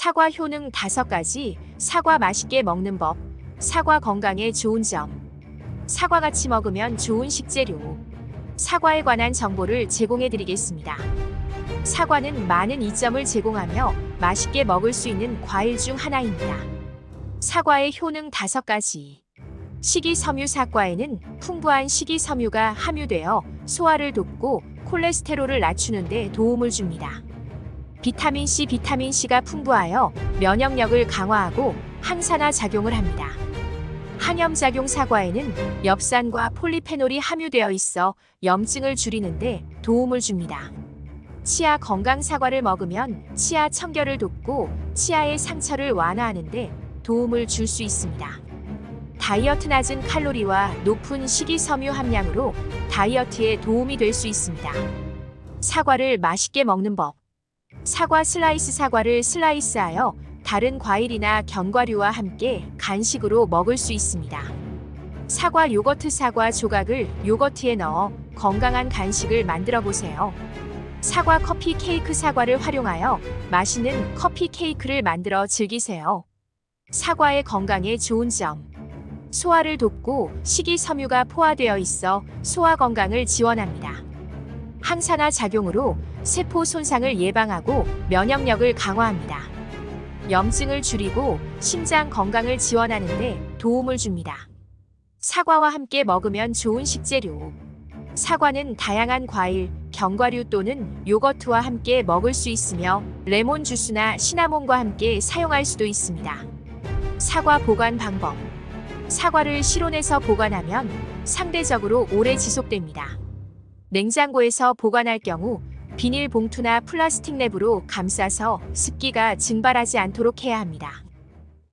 사과 효능 5가지, 사과 맛있게 먹는 법, 사과 건강에 좋은 점, 사과 같이 먹으면 좋은 식재료, 사과에 관한 정보를 제공해 드리겠습니다. 사과는 많은 이점을 제공하며 맛있게 먹을 수 있는 과일 중 하나입니다. 사과의 효능 5가지. 식이섬유 사과에는 풍부한 식이섬유가 함유되어 소화를 돕고 콜레스테롤을 낮추는 데 도움을 줍니다. 비타민 C, 비타민 C가 풍부하여 면역력을 강화하고 항산화 작용을 합니다. 항염작용 사과에는 엽산과 폴리페놀이 함유되어 있어 염증을 줄이는데 도움을 줍니다. 치아 건강 사과를 먹으면 치아 청결을 돕고 치아의 상처를 완화하는데 도움을 줄 수 있습니다. 다이어트 낮은 칼로리와 높은 식이섬유 함량으로 다이어트에 도움이 될 수 있습니다. 사과를 맛있게 먹는 법. 사과 슬라이스 사과를 슬라이스하여 다른 과일이나 견과류와 함께 간식으로 먹을 수 있습니다. 사과 요거트 사과 조각을 요거트에 넣어 건강한 간식을 만들어 보세요. 사과 커피 케이크 사과를 활용하여 맛있는 커피 케이크를 만들어 즐기세요. 사과의 건강에 좋은 점. 소화를 돕고 식이섬유가 포화되어 있어 소화 건강을 지원합니다. 항산화 작용으로 세포 손상을 예방하고 면역력을 강화합니다. 염증을 줄이고 심장 건강을 지원하는데 도움을 줍니다. 사과와 함께 먹으면 좋은 식재료. 사과는 다양한 과일, 견과류 또는 요거트와 함께 먹을 수 있으며 레몬 주스나 시나몬과 함께 사용할 수도 있습니다. 사과 보관 방법. 사과를 실온에서 보관하면 상대적으로 오래 지속됩니다. 냉장고에서 보관할 경우 비닐 봉투나 플라스틱 랩으로 감싸서 습기가 증발하지 않도록 해야 합니다.